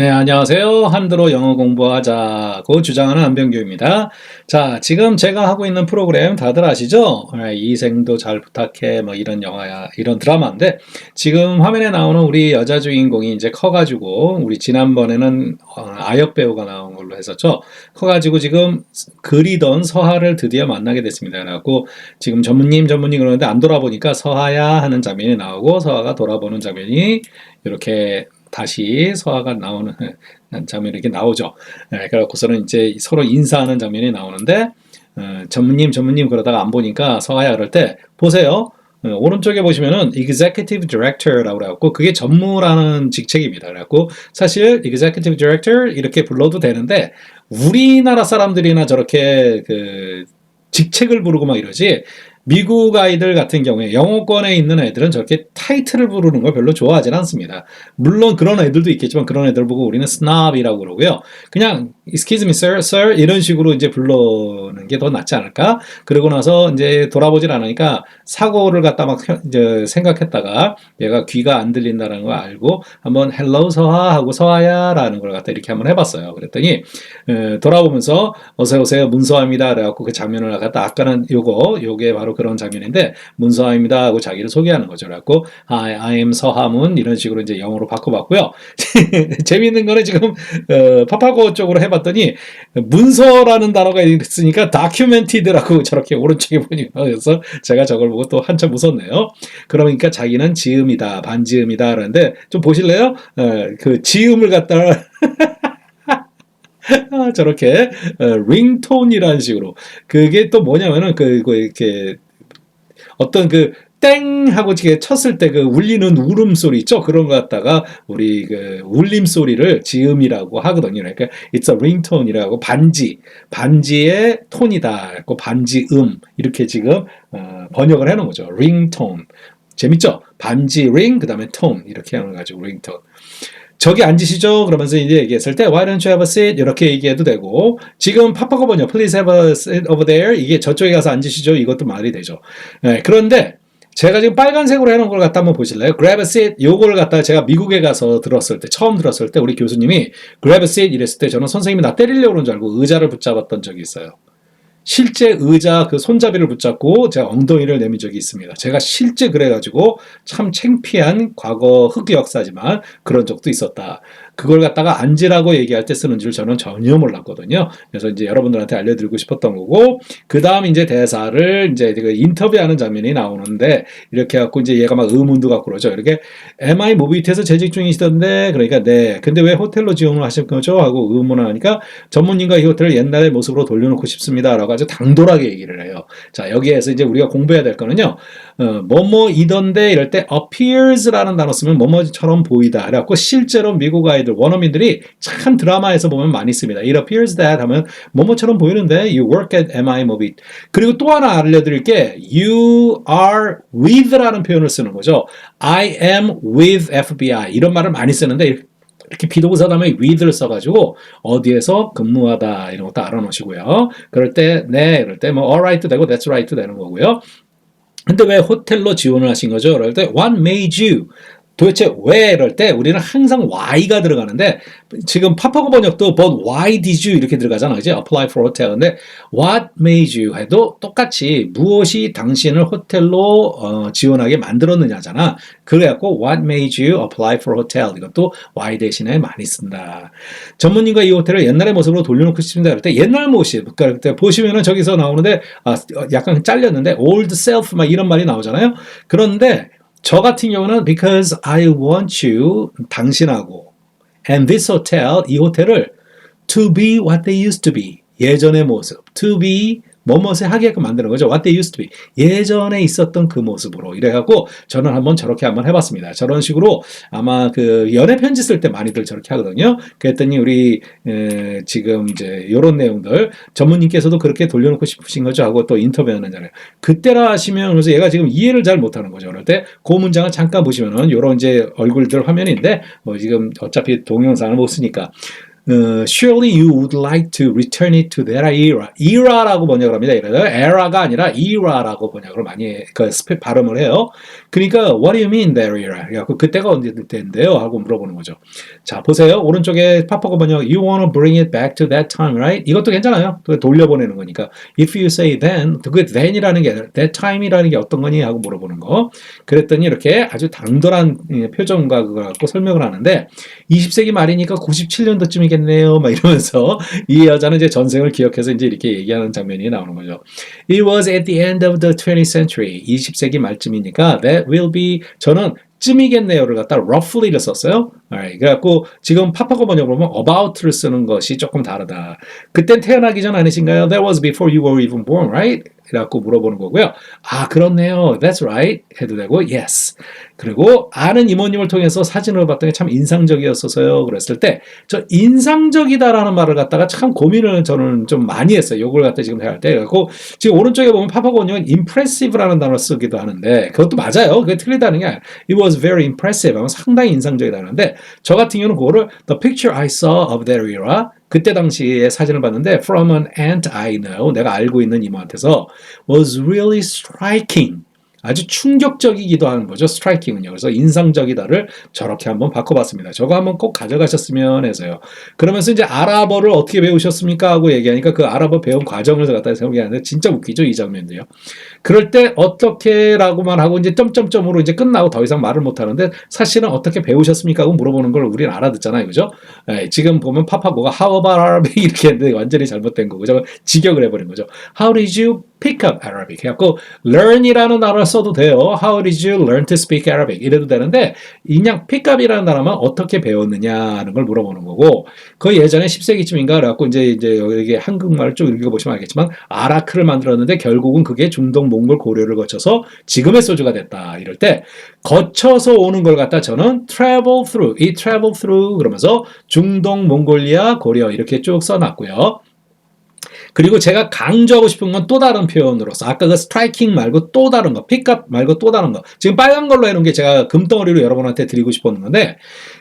네, 안녕하세요. 한드로 영어 공부하자고 주장하는 안병규입니다. 자, 지금 제가 하고 있는 프로그램 다들 아시죠? 네, 이생도 잘 부탁해, 뭐 이런 영화야, 이런 드라마인데, 지금 화면에 나오는 우리 여자 주인공이 이제 커가지고, 우리 지난번에는 어, 아역 배우가 나온 걸로 했었죠. 커가지고 지금 그리던 서하를 드디어 만나게 됐습니다. 그래갖고 지금 전무님, 전무님 그러는데 안 돌아보니까 서하야 하는 장면이 나오고, 서하가 돌아보는 장면이 이렇게 다시 서화가 나오는 장면이 이렇게 나오죠. 예, 그래갖고서는 이제 서로 인사하는 장면이 나오는데 어, 전무님 전무님 그러다가 안 보니까 서화야 그럴 때 보세요. 어, 오른쪽에 보시면은 executive director라고 그래갖고 그게 전무라는 직책입니다. 그래갖고 사실 executive director 이렇게 불러도 되는데 우리나라 사람들이나 저렇게 그 직책을 부르고 막 이러지 미국 아이들 같은 경우에 영어권에 있는 애들은 저렇게 타이틀을 부르는 걸 별로 좋아하진 않습니다. 물론 그런 애들도 있겠지만 그런 애들 보고 우리는 snob이라고 그러고요. 그냥 excuse me sir, sir 이런 식으로 이제 부르는 게 더 낫지 않을까? 그러고 나서 이제 돌아보질 않으니까 사고를 갖다 막 이제 생각했다가 얘가 귀가 안 들린다는 걸 알고 한번 hello 서하 하고 서하야라는 걸 갖다 이렇게 한번 해봤어요. 그랬더니 에, 돌아보면서 어서 오세요 문서아입니다. 그래갖고 그 장면을 갖다 아까는 요거 요게 바로 그런 장면인데 문서아입니다 하고 자기를 소개하는 거죠. 그래갖고 Hi, I am 서하문 이런 식으로 이제 영어로 바꿔봤고요. 재미있는 거는 지금 어, 파파고 쪽으로 해봤더니 문서라는 단어가 있으니까 다큐멘티드라고 저렇게 오른쪽에 보니까 그래서 제가 저걸 보고 또 한참 웃었네요. 그러니까 자기는 지음이다 반지음이다 그러는데 좀 보실래요? 어, 그 지음을 갖다 아, 저렇게 어, 링톤이라는 식으로 그게 또 뭐냐면은 그, 그 이렇게 어떤 그 땡 하고 이렇게 쳤을 때 그 울리는 울음 소리 있죠? 그런 거 갖다가 우리 그 울림 소리를 지음이라고 하거든요. 그러니까 it's a ringtone이라고 반지, 반지의 톤이다. 그 반지음 이렇게 지금 어, 번역을 해놓은 거죠. ringtone. 재밌죠? 반지 ring 그다음에 tone 이렇게 하는 거죠. ringtone. 저기 앉으시죠? 그러면서 이제 얘기했을 때 Why don't you have a seat? 이렇게 얘기해도 되고 지금 번역 Please have a seat over there 이게 저쪽에 가서 앉으시죠? 이것도 말이 되죠. 네, 그런데 제가 지금 빨간색으로 해놓은 걸 갖다 한번 보실래요? Grab a seat 요걸 갖다가 제가 미국에 가서 들었을 때 처음 들었을 때 우리 교수님이 Grab a seat 이랬을 때 저는 선생님이 나 때리려고 그러는 줄 알고 의자를 붙잡았던 적이 있어요. 실제 의자 그 손잡이를 붙잡고 제가 엉덩이를 내민 적이 있습니다. 제가 실제 그래가지고 참 창피한 과거 흑역사지만 그런 적도 있었다. 그걸 갖다가 앉으라고 얘기할 때 쓰는 줄 저는 전혀 몰랐거든요. 그래서 이제 여러분들한테 알려드리고 싶었던 거고, 그 다음 이제 대사를 이제 그 인터뷰하는 장면이 나오는데, 이렇게 갖고 이제 얘가 막 의문도 갖고 그러죠. 이렇게, MI 모비트에서 재직 중이시던데, 그러니까 네. 근데 왜 호텔로 지원을 하실 거죠? 하고 의문을 하니까, 전문님과 이 호텔을 옛날의 모습으로 돌려놓고 싶습니다. 라고 아주 당돌하게 얘기를 해요. 자, 여기에서 이제 우리가 공부해야 될 거는요, 어, 뭐뭐이던데 이럴 때 appears라는 단어 쓰면 뭐뭐처럼 보이다. 그래갖고 실제로 미국 아이들 원어민들이 참 드라마에서 보면 많이 씁니다. It appears that 하면 뭐뭐처럼 보이는데 you work at MI 모비. 그리고 또 하나 알려드릴 게 you are with라는 표현을 쓰는 거죠. I am with FBI 이런 말을 많이 쓰는데 이렇게 비동사 다음에 with를 써가지고 어디에서 근무하다 이런 것도 알아놓으시고요. 그럴 때 네, 그럴 때 뭐 alright도 되고 that's right도 되는 거고요. 근데 왜 호텔로 지원을 하신 거죠? 그럴 때 what made you 도대체 왜 이럴 때 우리는 항상 why가 들어가는데 지금 파파고 번역도 but why did you 이렇게 들어가잖아. 그지 apply for hotel. 근데 what made you 해도 똑같이 무엇이 당신을 호텔로 어, 지원하게 만들었느냐잖아. 그래갖고 what made you apply for hotel? 이것도 why 대신에 많이 쓴다. 전문님과 이 호텔을 옛날의 모습으로 돌려놓고 싶습니다. 그럴 때 옛날 모습. 그러니까 보시면은 저기서 나오는데 아, 약간 잘렸는데 old self 막 이런 말이 나오잖아요. 그런데 저 같은 경우는 because I want you 당신하고 and this hotel 이 호텔을 to be what they used to be 예전의 모습 to be 뭐뭇을 하게끔 만드는 거죠. What they used to be. 예전에 있었던 그 모습으로. 이래갖고 저는 한번 저렇게 한번 해봤습니다. 저런 식으로 아마 그 연애 편지 쓸 때 많이들 저렇게 하거든요. 그랬더니 우리 에, 지금 이제 이런 내용들 전문님께서도 그렇게 돌려놓고 싶으신 거죠 하고 또 인터뷰하는 자를 그때라 하시면 그래서 얘가 지금 이해를 잘 못하는 거죠. 그럴 때 그 문장을 잠깐 보시면은 이런 이제 얼굴들 화면인데 뭐 지금 어차피 동영상을 못 쓰니까 어, surely you would like to return it to that era. era라고 번역을 합니다. era가 아니라 era라고 번역을 많이 그 스페 발음을 해요. 그러니까 what do you mean that era? 그래갖고 그때가 언제 때인데요? 하고 물어보는 거죠. 자 보세요. 오른쪽에 파파고 번역 you want to bring it back to that time, right? 이것도 괜찮아요. 또 돌려보내는 거니까 if you say then, 그 then이라는 게 that time이라는 게 어떤 거니? 하고 물어보는 거. 그랬더니 이렇게 아주 당돌한 예, 표정과 그걸 갖고 설명을 하는데 20세기 말이니까 97년도쯤이겠 네요. 막 이러면서 이 여자는 이제 전생을 기억해서 이제 이렇게 얘기하는 장면이 나오는 거죠. It was at the end of the 20th century. 20세기 말쯤이니까 that will be 저는 쯤이겠네요를 갖다 roughly를 썼어요. Alright, 그래갖고 지금 파파고 번역을 보면 about를 쓰는 것이 조금 다르다. 그땐 태어나기 전 아니신가요? That was before you were even born, right? 이라고 물어보는 거고요. 아 그렇네요. That's right. 해도 되고 yes. 그리고 아는 이모님을 통해서 사진을 봤더니 참 인상적이었어서요. 그랬을 때 저 인상적이다라는 말을 갖다가 참 고민을 저는 좀 많이 했어요. 요걸 갖다 지금 할 때. 그래고 지금 오른쪽에 보면 파파고는 impressive라는 단어를 쓰기도 하는데 그것도 맞아요. 그게 틀리다는 게 아니라 it was very impressive 상당히 인상적이다는데 저 같은 경우는 그거를 the picture I saw of that era 그때 당시에 사진을 봤는데 from an aunt I know 내가 알고 있는 이모한테서 was really striking 아주 충격적이기도 하는 거죠. 스트라이킹은요. 그래서 인상적이다를 저렇게 한번 바꿔봤습니다. 저거 한번 꼭 가져가셨으면 해서요. 그러면서 이제 아랍어를 어떻게 배우셨습니까? 하고 얘기하니까 그 아랍어 배운 과정을 갖다 생각하는데 진짜 웃기죠. 이 장면도요. 그럴 때 어떻게라고만 하고 이제 점점점으로 이제 끝나고 더 이상 말을 못 하는데 사실은 어떻게 배우셨습니까? 하고 물어보는 걸 우리는 알아듣잖아요. 그죠? 예, 지금 보면 파파고가 how about 이렇게 했는데 완전히 잘못된 거고 직역을 해버린 거죠. How did you pick up Arabic? 해갖고 learn이라는 단어를 써도 돼요. How did you learn to speak Arabic? 이래도 되는데 그냥 pick up이라는 단어만 어떻게 배웠느냐는 걸 물어보는 거고 그 예전에 10세기쯤인가 그래갖고 이제 이제 여기 한국말을 좀 읽어보시면 알겠지만 아라크를 만들었는데 결국은 그게 중동 몽골 고려를 거쳐서 지금의 소주가 됐다 이럴 때 거쳐서 오는 걸 갖다 저는 travel through 이 travel through 그러면서 중동 몽골리아 고려 이렇게 쭉 써놨고요. 그리고 제가 강조하고 싶은 건 또 다른 표현으로서 아까 그 스트라이킹 말고 또 다른 거, 픽업 말고 또 다른 거. 지금 빨간 걸로 해놓은 게 제가 금덩어리로 여러분한테 드리고 싶었는데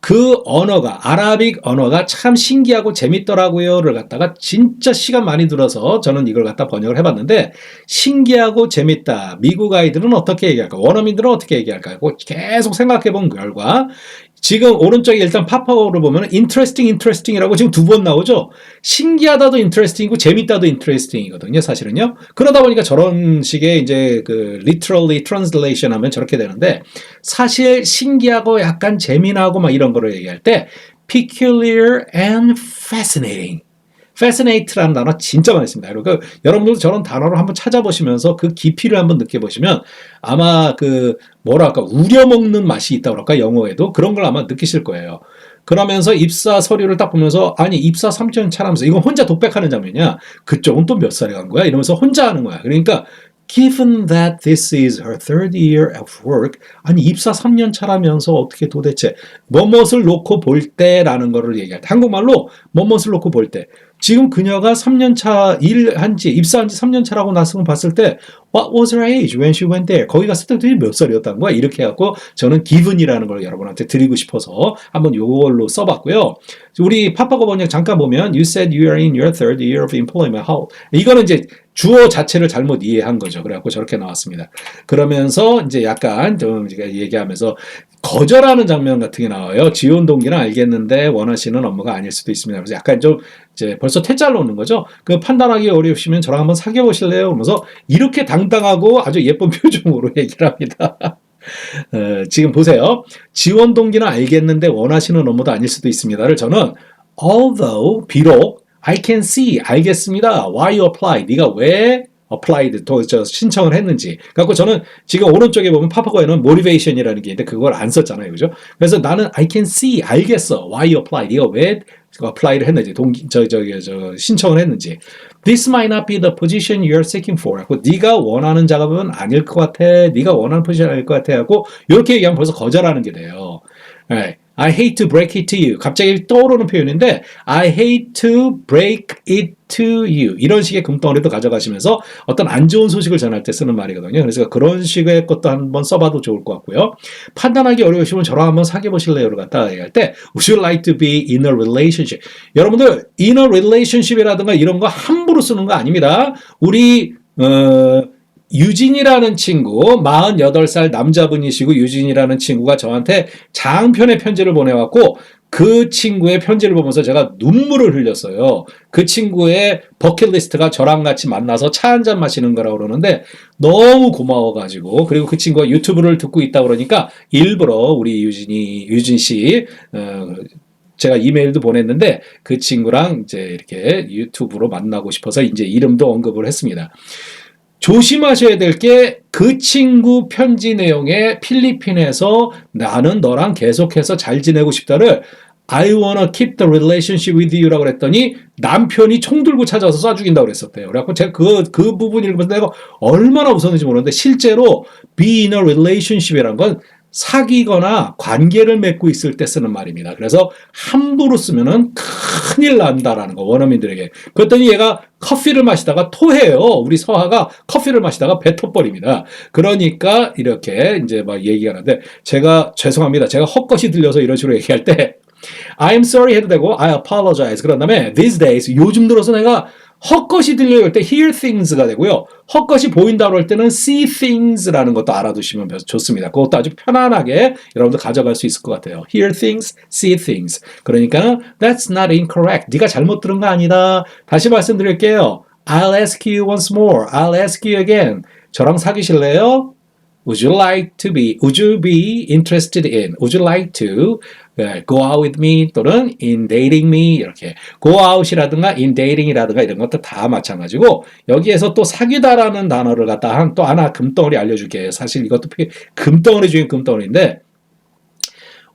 그 언어가 아라빅 언어가 참 신기하고 재밌더라고요를 갖다가 진짜 시간 많이 들어서 저는 이걸 갖다 번역을 해봤는데 신기하고 재밌다. 미국 아이들은 어떻게 얘기할까? 원어민들은 어떻게 얘기할까? 계속 생각해본 결과 지금 오른쪽에 일단 파파고를 보면 interesting, interesting이라고 지금 두 번 나오죠. 신기하다도 interesting이고 재밌다도 interesting이거든요. 사실은요. 그러다 보니까 저런 식의 이제 그 literally translation 하면 저렇게 되는데 사실 신기하고 약간 재미나고 막 이런 거를 얘기할 때 peculiar and fascinating. Fascinate라는 단어 진짜 많이 씁니다. 그리고 여러분들도 저런 단어를 한번 찾아보시면서 그 깊이를 한번 느껴보시면 아마 그 뭐랄까 우려먹는 맛이 있다고 그럴까 영어에도 그런 걸 아마 느끼실 거예요. 그러면서 입사 서류를 딱 보면서 아니 입사 3년 차라면서 이건 혼자 독백하는 장면이야. 그쪽은 또 몇 살에 간 거야? 이러면서 혼자 하는 거야. 그러니까 Given that this is her third year of work, 아니 입사 3년 차라면서 어떻게 도대체 뭐뭇을 놓고 볼 때라는 거를 얘기할 때 한국말로 뭐뭇을 놓고 볼 때 지금 그녀가 3년 차 일한 지 입사한 지 3년 차라고 나서고 봤을 때 What was her age when she went there? 거기 갔을 때 도대체 몇 살이었다는 거야? 이렇게 해갖고 저는 given이라는 걸 여러분한테 드리고 싶어서 한번 요걸로 써봤고요. 우리 파파고 번역 잠깐 보면 You said you are in your third year of employment. How? 이거는 이제 주어 자체를 잘못 이해한 거죠. 그래갖고 저렇게 나왔습니다. 그러면서 이제 약간 좀 얘기하면서 거절하는 장면 같은 게 나와요. 지원 동기는 알겠는데 원하시는 업무가 아닐 수도 있습니다. 그래서 약간 좀 이제 벌써 퇴짜를 놓는 거죠. 그 판단하기 어려우시면 저랑 한번 사귀어 보실래요? 그러면서 이렇게 당당하고 아주 예쁜 표정으로 얘기를 합니다. 어, 지금 보세요. 지원 동기는 알겠는데 원하시는 업무도 아닐 수도 있습니다를 저는 although 비록 I can see 알겠습니다. Why you apply? 네가 왜 applied 또저 신청을 했는지. 갖고 저는 지금 오른쪽에 보면 파파고에는 motivation이라는 게 있는데 그걸 안 썼잖아요, 그죠? 그래서 나는 I can see 알겠어. Why you apply? 네가 왜 apply를 했는지, 동기 저 저기 저 신청을 했는지. This might not be the position you're seeking for. 갖고 네가 원하는 작업은 아닐 것 같아. 네가 원하는 포지션 아닐 것 같아. 하고 이렇게 얘기하면 벌써 거절하는 게 돼요. 네. I hate to break it to you. 갑자기 떠오르는 표현인데 I hate to break it to you. 이런 식의 금덩어리도 가져가시면서 어떤 안 좋은 소식을 전할 때 쓰는 말이거든요. 그래서 그런 식의 것도 한번 써봐도 좋을 것 같고요. 판단하기 어려우시면 저랑 한번 사귀어 보실래요를 갖다 얘기할 때 Would you like to be in a relationship? 여러분들 in a relationship이라든가 이런 거 함부로 쓰는 거 아닙니다. 우리 어, 유진이라는 친구, 48살 남자분이시고 유진이라는 친구가 저한테 장편의 편지를 보내왔고 그 친구의 편지를 보면서 제가 눈물을 흘렸어요. 그 친구의 버킷리스트가 저랑 같이 만나서 차 한 잔 마시는 거라고 그러는데 너무 고마워가지고 그리고 그 친구가 유튜브를 듣고 있다 그러니까 일부러 우리 유진이 유진 씨 어, 제가 이메일도 보냈는데 그 친구랑 이제 이렇게 유튜브로 만나고 싶어서 이제 이름도 언급을 했습니다. 조심하셔야 될 게 그 친구 편지 내용에 필리핀에서 나는 너랑 계속해서 잘 지내고 싶다를 I wanna keep the relationship with you라고 그랬더니 남편이 총 들고 찾아와서 쏴 죽인다고 그랬었대요. 그래갖고 제가 그, 그 부분 읽으면서 내가 얼마나 웃었는지 모르는데 실제로 be in a relationship이란 건 사귀거나 관계를 맺고 있을 때 쓰는 말입니다. 그래서 함부로 쓰면은 큰일 난다라는 거 원어민들에게. 그랬더니 얘가 커피를 마시다가 토해요. 우리 서하가 커피를 마시다가 뱉어버립니다. 그러니까 이렇게 이제 막 얘기가 하는데 제가 죄송합니다. 제가 헛것이 들려서 이런 식으로 얘기할 때 I'm sorry 해도 되고 I apologize 그런 다음에 these days 요즘 들어서 내가 헛것이 들려요 할 때 hear things가 되고요. 헛것이 보인다고 할 때는 see things라는 것도 알아두시면 좋습니다. 그것도 아주 편안하게 여러분들 가져갈 수 있을 것 같아요. hear things, see things. 그러니까 that's not incorrect. 네가 잘못 들은 거 아니다. 다시 말씀드릴게요. I'll ask you once more. I'll ask you again. 저랑 사귀실래요? Would you like to be? Would you be interested in? Would you like to 네, go out with me 또는 in dating me 이렇게 go out이라든가 in dating이라든가 이런 것도 다 마찬가지고 여기에서 또 사귀다라는 단어를 갖다 한 또 하나 금덩어리 알려줄게요. 사실 이것도 금덩어리 중에 금덩어리인데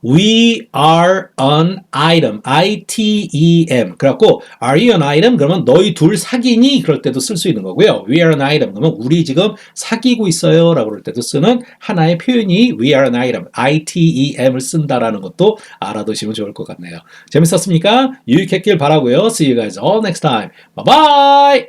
We are an item. I-T-E-M. 그래갖고, are you an item? 그러면 너희 둘 사귀니? 그럴 때도 쓸 수 있는 거고요. We are an item. 그러면 우리 지금 사귀고 있어요. 라고 그럴 때도 쓰는 하나의 표현이 we are an item. I-T-E-M을 쓴다라는 것도 알아두시면 좋을 것 같네요. 재밌었습니까? 유익했길 바라고요. See you guys all next time. Bye bye!